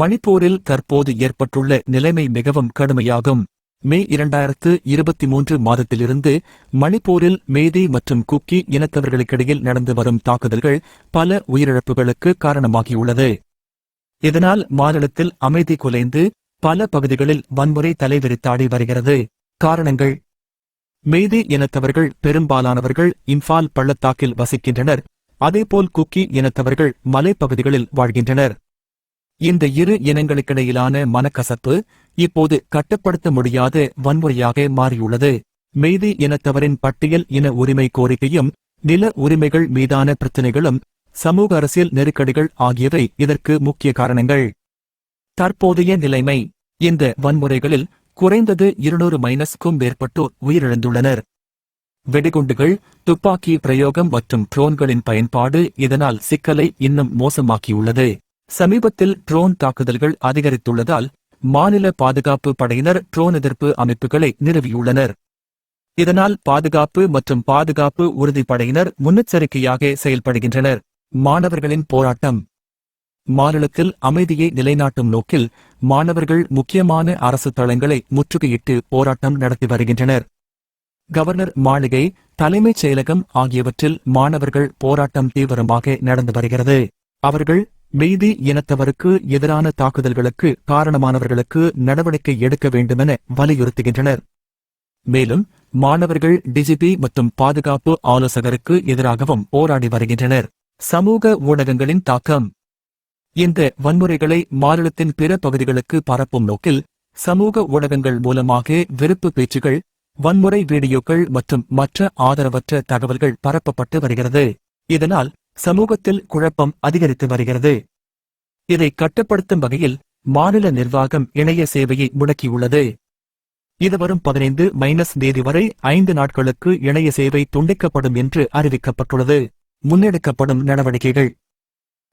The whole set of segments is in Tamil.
மணிப்பூரில் தற்போது ஏற்பட்டுள்ள நிலைமை மிகவும் கடுமையாகும். மே இரண்டாயிரத்து இருபத்தி மூன்று மாதத்திலிருந்து மணிப்பூரில் மேதி மற்றும் குக்கி இனத்தவர்களுக்கிடையில் நடந்து வரும் தாக்குதல்கள் பல உயிரிழப்புகளுக்கு காரணமாகியுள்ளது. இதனால் மாநிலத்தில் அமைதி குலைந்து பல பகுதிகளில் வன்முறை தலைவிரித்தாடி வருகிறது. காரணங்கள் மேதி இனத்தவர்கள் பெரும்பாலானவர்கள் இம்பால் பள்ளத்தாக்கில் வசிக்கின்றனர். அதேபோல் குக்கி இனத்தவர்கள் மலைப்பகுதிகளில் வாழ்கின்றனர். இந்த இரு இனங்களுக்கிடையிலான மனக்கசப்பு இப்போது கட்டுப்படுத்த முடியாத வன்முறையாக மாறியுள்ளது. மீதி இனத்தவரின் பட்டியல் இன உரிமை கோரிக்கையும் நில உரிமைகள் மீதான பிரச்சினைகளும் சமூக அரசியல் நெருக்கடிகள் ஆகியவை இதற்கு முக்கிய காரணங்கள். தற்போதைய நிலைமை இந்த வன்முறைகளில் குறைந்தது இருநூறு மைனஸ்க்கும் மேற்பட்டோர் உயிரிழந்துள்ளனர். வெடிகுண்டுகள் துப்பாக்கி பிரயோகம் மற்றும் ட்ரோன்களின் பயன்பாடு இதனால் சிக்கலை இன்னும் மோசமாக்கியுள்ளது. சமீபத்தில் ட்ரோன் தாக்குதல்கள் அதிகரித்துள்ளதால் மாநில பாதுகாப்பு படையினர் ட்ரோன் எதிர்ப்பு அமைப்புகளை நிறுவியுள்ளனர். இதனால் பாதுகாப்பு மற்றும் பாதுகாப்பு உறுதிப்படையினர் முன்னெச்சரிக்கையாக செயல்படுகின்றனர். மாணவர்களின் போராட்டம். மாநிலத்தில் அமைதியை நிலைநாட்டும் நோக்கில் மாணவர்கள் முக்கியமான அரசு தளங்களை முற்றுகையிட்டு போராட்டம் நடத்தி வருகின்றனர். கவர்னர் மாளிகை தலைமைச் செயலகம் ஆகியவற்றில் மாணவர்கள் போராட்டம் தீவிரமாக நடந்து வருகிறது. அவர்கள் மெய்தி இனத்தவருக்கு எதிரான தாக்குதல்களுக்கு காரணமானவர்களுக்கு நடவடிக்கை எடுக்க வேண்டுமென வலியுறுத்துகின்றனர். மேலும் மாணவர்கள் டிஜிபி மற்றும் பாதுகாப்பு ஆலோசகருக்கு எதிராகவும் போராடி வருகின்றனர். சமூக ஊடகங்களின் தாக்கம். இந்த வன்முறைகளை மாநிலத்தின் பிற பகுதிகளுக்கு பரப்பும் நோக்கில் சமூக ஊடகங்கள் மூலமாக வெறுப்பு பேச்சுகள் வன்முறை வீடியோக்கள் மற்றும் மற்ற ஆதரவற்ற தகவல்கள் பரப்பப்பட்டு வருகிறது. இதனால் சமூகத்தில் குழப்பம் அதிகரித்து வருகிறது. இதை கட்டுப்படுத்தும் வகையில் மாநில நிர்வாகம் இணைய சேவையை முடக்கியுள்ளது. இது வரும் பதினைந்து மைனஸ் தேதி வரை ஐந்து நாட்களுக்கு இணைய சேவை துண்டிக்கப்படும் என்று அறிவிக்கப்பட்டுள்ளது. முன்னெடுக்கப்படும் நடவடிக்கைகள்.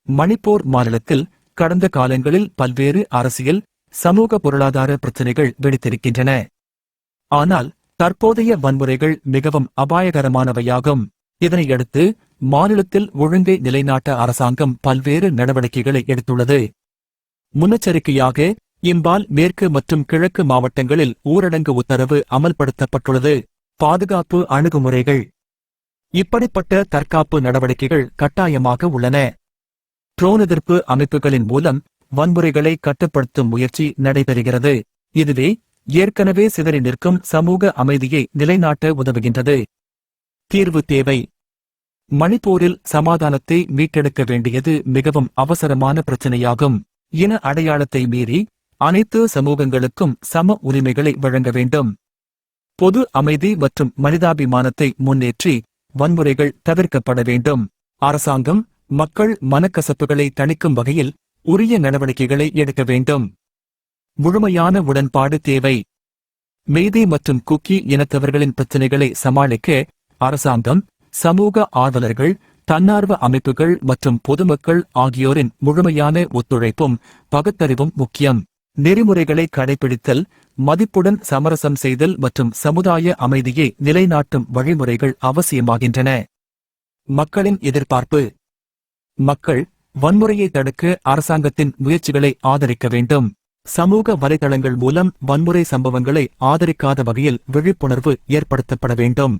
மணிப்பூர் மாநிலத்தில் கடந்த காலங்களில் பல்வேறு அரசியல் சமூக பொருளாதார பிரச்சினைகள் வெடித்திருக்கின்றன. ஆனால் தற்போதைய வன்முறைகள் மிகவும் அபாயகரமானவையாகும். இதனையடுத்து மாநிலத்தில் ஒழுங்கை நிலைநாட்ட அரசாங்கம் பல்வேறு நடவடிக்கைகளை எடுத்துள்ளது. முன்னெச்சரிக்கையாக இம்பால் மேற்கு மற்றும் கிழக்கு மாவட்டங்களில் ஊரடங்கு உத்தரவு அமல்படுத்தப்பட்டுள்ளது. பாதுகாப்பு அணுகுமுறைகள். இப்படிப்பட்ட தற்காப்பு நடவடிக்கைகள் கட்டாயமாக உள்ளன. ட்ரோன் எதிர்ப்பு அமைப்புகளின் மூலம் வன்முறைகளை கட்டுப்படுத்தும் முயற்சி நடைபெறுகிறது. இதுவே ஏற்கனவே சிதறி நிற்கும் சமூக அமைதியை நிலைநாட்ட உதவுகின்றது. தீர்வு தேவை. மணிப்பூரில் சமாதானத்தை மீட்டெடுக்க வேண்டியது மிகவும் அவசரமான பிரச்சனையாகும். இன அடையாளத்தை மீறி அனைத்து சமூகங்களுக்கும் சம உரிமைகளை வழங்க வேண்டும். பொது அமைதி மற்றும் மனிதாபிமானத்தை முன்னேற்றி வன்முறைகள் தவிர்க்கப்பட வேண்டும். அரசாங்கம் மக்கள் மனக்கசப்புகளை தணிக்கும் வகையில் உரிய நடவடிக்கைகளை எடுக்க வேண்டும். முழுமையான உடன்பாடு தேவை. மெய்தி மற்றும் குக்கி இனத்தவர்களின் பிரச்சினைகளை சமாளிக்க அரசாங்கம் சமூக ஆர்வலர்கள் தன்னார்வ அமைப்புகள் மற்றும் பொதுமக்கள் ஆகியோரின் முழுமையான ஒத்துழைப்பும் பகுத்தறிவும் முக்கியம். நெறிமுறைகளை கடைபிடித்தல் மதிப்புடன் சமரசம் செய்தல் மற்றும் சமுதாய அமைதியை நிலைநாட்டும் வழிமுறைகள் அவசியமாகின்றன. மக்களின் எதிர்பார்ப்பு. மக்கள் வன்முறையை தடுக்க அரசாங்கத்தின் முயற்சிகளை ஆதரிக்க வேண்டும். சமூக வலைதளங்கள் மூலம் வன்முறை சம்பவங்களை ஆதரிக்காத வகையில் விழிப்புணர்வு ஏற்படுத்தப்பட வேண்டும்.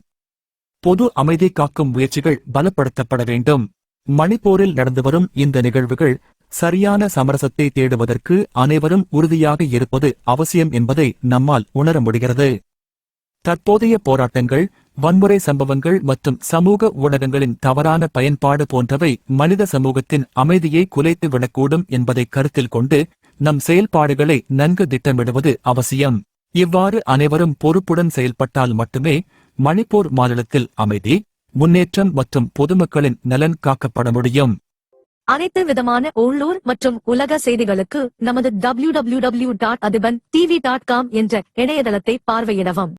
பொது அமைதி காக்கும் முயற்சிகள் பலப்படுத்தப்பட வேண்டும். மணிப்பூரில் நடந்து வரும் இந்த நிகழ்வுகள் சரியான சமரசத்தை தேடுவதற்கு அனைவரும் உறுதியாக இருப்பது அவசியம் என்பதை நம்மால் உணர முடிகிறது. தற்போதைய போராட்டங்கள் வன்முறை சம்பவங்கள் மற்றும் சமூக ஊடகங்களின் தவறான பயன்பாடு போன்றவை மனித சமூகத்தின் அமைதியை குலைத்து விடக்கூடும் என்பதை கருத்தில் கொண்டு நம் செயல்பாடுகளை நன்கு திட்டமிடுவது அவசியம். இவ்வாறு அனைவரும் பொறுப்புடன் செயல்பட்டால் மட்டுமே மணிப்பூர் மாநிலத்தில் அமைதி முன்னேற்றம் மற்றும் பொதுமக்களின் நலன் காக்கப்பட முடியும். அனைத்து விதமான உள்ளூர் மற்றும் உலக செய்திகளுக்கு நமது W W W dot Athiban TV dot com என்ற இணையதளத்தை பார்வையிடவும்.